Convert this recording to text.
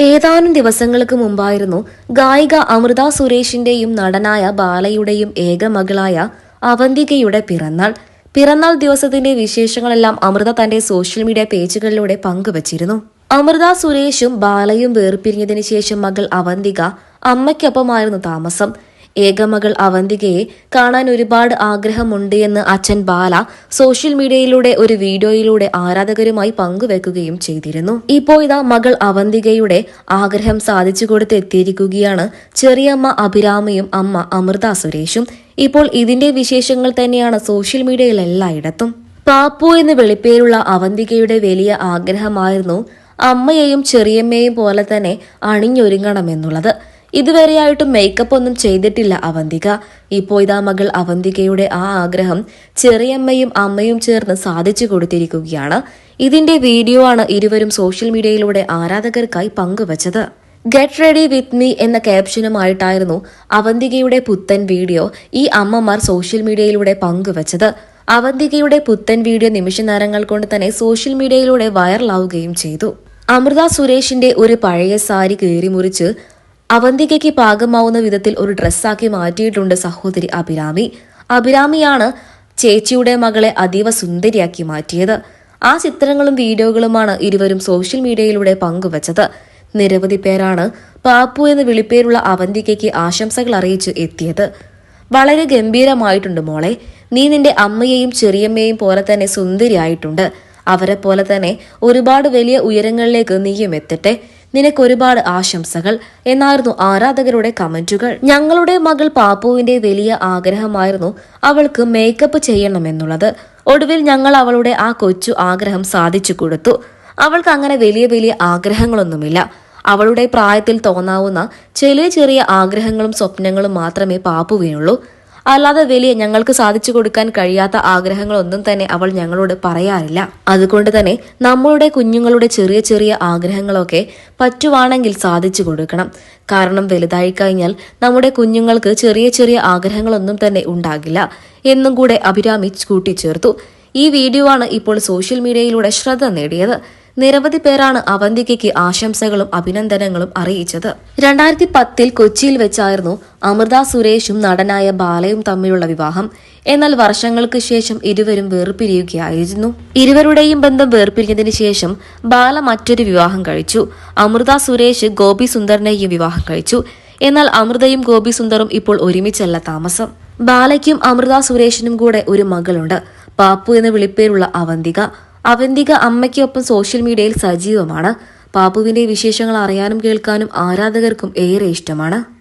ഏതാനും ദിവസങ്ങൾക്ക് മുമ്പായിരുന്നു ഗായിക അമൃത സുരേഷിന്റെയും നടനായ ബാലയുടെയും ഏക മകളായ അവന്തികയുടെ പിറന്നാൾ. പിറന്നാൾ ദിവസത്തിന്റെ വിശേഷങ്ങളെല്ലാം അമൃത തന്റെ സോഷ്യൽ മീഡിയ പേജുകളിലൂടെ പങ്കുവച്ചിരുന്നു. അമൃത സുരേഷും ബാലയും വേർപിരിഞ്ഞതിനു ശേഷം മകൾ അവന്തിക അമ്മയ്ക്കൊപ്പമായിരുന്നു താമസം. ഏകമകൾ അവന്തികയെ കാണാൻ ഒരുപാട് ആഗ്രഹമുണ്ട് എന്ന് അച്ഛൻ ബാല സോഷ്യൽ മീഡിയയിലൂടെ ഒരു വീഡിയോയിലൂടെ ആരാധകരുമായി പങ്കുവെക്കുകയും ചെയ്തിരുന്നു. ഇപ്പോൾ ഇതാ മകൾ അവന്തികയുടെ ആഗ്രഹം സാധിച്ചു കൊടുത്ത് എത്തിയിരിക്കുകയാണ് ചെറിയമ്മ അഭിരാമയും അമ്മ അമൃത സുരേഷും. ഇപ്പോൾ ഇതിന്റെ വിശേഷങ്ങൾ തന്നെയാണ് സോഷ്യൽ മീഡിയയിൽ എല്ലായിടത്തും. പാപ്പു എന്ന് വെളിപ്പേരുള്ള അവന്തികയുടെ വലിയ ആഗ്രഹമായിരുന്നു അമ്മയെയും ചെറിയമ്മയെയും പോലെ തന്നെ അണിഞ്ഞൊരുങ്ങണമെന്നുള്ളത്. ഇതുവരെയായിട്ടും മേക്കപ്പ് ഒന്നും ചെയ്തിട്ടില്ല അവന്തിക. ഇപ്പോൾ ഇതാ മകൾ അവന്തികയുടെ ആ ആഗ്രഹം ചെറിയമ്മയും അമ്മയും ചേർന്ന് സാധിച്ചു കൊടുത്തിരിക്കുകയാണ്. ഇതിന്റെ വീഡിയോ ആണ് ഇരുവരും സോഷ്യൽ മീഡിയയിലൂടെ ആരാധകർക്കായി പങ്കുവച്ചത്. ഗെറ്റ് റെഡി വിത്ത് മീ എന്ന ക്യാപ്ഷനുമായിട്ടായിരുന്നു അവന്തികയുടെ പുത്തൻ വീഡിയോ ഈ അമ്മമാർ സോഷ്യൽ മീഡിയയിലൂടെ പങ്കുവച്ചത്. അവന്തികയുടെ പുത്തൻ വീഡിയോ നിമിഷ നേരങ്ങൾ കൊണ്ട് തന്നെ സോഷ്യൽ മീഡിയയിലൂടെ വൈറലാവുകയും ചെയ്തു. അമൃത സുരേഷിന്റെ ഒരു പഴയ സാരി കീറിമുറിച്ച് അവന്തികയ്ക്ക് പാകമാവുന്ന വിധത്തിൽ ഒരു ഡ്രസ്സാക്കി മാറ്റിയിട്ടുണ്ട് സഹോദരി അഭിരാമി. അഭിരാമിയാണ് ചേച്ചിയുടെ മകളെ അതീവ സുന്ദരിയാക്കി മാറ്റിയത്. ആ ചിത്രങ്ങളും വീഡിയോകളുമാണ് ഇരുവരും സോഷ്യൽ മീഡിയയിലൂടെ പങ്കുവച്ചത്. നിരവധി പേരാണ് പാപ്പു എന്ന് വിളിപ്പേരുള്ള അവന്തികയ്ക്ക് ആശംസകൾ അറിയിച്ച് എത്തിയത്. വളരെ ഗംഭീരമായിട്ടുണ്ട് മോളെ. നീ നിന്റെ അമ്മയെയും ചെറിയമ്മയെയും പോലെ തന്നെ സുന്ദരിയായിട്ടുണ്ട്. അവരെ പോലെ തന്നെ ഒരുപാട് വലിയ ഉയരങ്ങളിലേക്ക് നീയും എത്തട്ടെ. നിനക്ക് ഒരുപാട് ആശംസകൾ. എന്നായിരുന്നു ആരാധകരുടെ കമന്റുകൾ. ഞങ്ങളുടെ മകൾ പാപ്പുവിന്റെ വലിയ ആഗ്രഹമായിരുന്നു അവൾക്ക് മേക്കപ്പ് ചെയ്യണമെന്നുള്ളത്. ഒടുവിൽ ഞങ്ങൾ അവളുടെ ആ കൊച്ചു ആഗ്രഹം സാധിച്ചു കൊടുത്തു. അവൾക്ക് അങ്ങനെ വലിയ വലിയ ആഗ്രഹങ്ങളൊന്നുമില്ല. അവളുടെ പ്രായത്തിൽ തോന്നാവുന്ന ചെറിയ ചെറിയ ആഗ്രഹങ്ങളും സ്വപ്നങ്ങളും മാത്രമേ പാപ്പുവിനുള്ളൂ. അല്ലാതെ വലിയ ഞങ്ങൾക്ക് സാധിച്ചു കൊടുക്കാൻ കഴിയാത്ത ആഗ്രഹങ്ങളൊന്നും തന്നെ അവൾ ഞങ്ങളോട് പറയാറില്ല. അതുകൊണ്ട് തന്നെ നമ്മളുടെ കുഞ്ഞുങ്ങളുടെ ചെറിയ ചെറിയ ആഗ്രഹങ്ങളൊക്കെ പറ്റുവാണെങ്കിൽ സാധിച്ചു കൊടുക്കണം. കാരണം വലുതായി കഴിഞ്ഞാൽ നമ്മുടെ കുഞ്ഞുങ്ങൾക്ക് ചെറിയ ചെറിയ ആഗ്രഹങ്ങളൊന്നും തന്നെ ഉണ്ടാകില്ല. എന്നും കൂടെ അഭിരാമി കൂട്ടിച്ചേർത്തു. ഈ വീഡിയോ ആണ് ഇപ്പോൾ സോഷ്യൽ മീഡിയയിലൂടെ ശ്രദ്ധ നേടിയത്. നിരവധി പേരാണ് അവന്തികയ്ക്ക് ആശംസകളും അഭിനന്ദനങ്ങളും അറിയിച്ചത്. രണ്ടായിരത്തി പത്തിൽ കൊച്ചിയിൽ വെച്ചായിരുന്നു അമൃത സുരേഷും നടനായ ബാലയും തമ്മിലുള്ള വിവാഹം. എന്നാൽ വർഷങ്ങൾക്ക് ശേഷം ഇരുവരും വേർപിരിയുകയായിരുന്നു. ഇരുവരുടെയും ബന്ധം വേർപിരിഞ്ഞതിന് ശേഷം ബാല മറ്റൊരു വിവാഹം കഴിച്ചു. അമൃത സുരേഷ് ഗോപി സുന്ദറിനെയും വിവാഹം കഴിച്ചു. എന്നാൽ അമൃതയും ഗോപി സുന്ദറും ഇപ്പോൾ ഒരുമിച്ചല്ല താമസം. ബാലയ്ക്കും അമൃത സുരേഷിനും കൂടെ ഒരു മകളുണ്ട്. പാപ്പു എന്ന വിളിപ്പേരുള്ള അവന്തിക. അവന്തിക അമ്മയ്ക്കൊപ്പം സോഷ്യൽ മീഡിയയിൽ സജീവമാണ്. പാപ്പുവിന്റെ വിശേഷങ്ങൾ അറിയാനും കേൾക്കാനും ആരാധകർക്കും ഏറെ ഇഷ്ടമാണ്.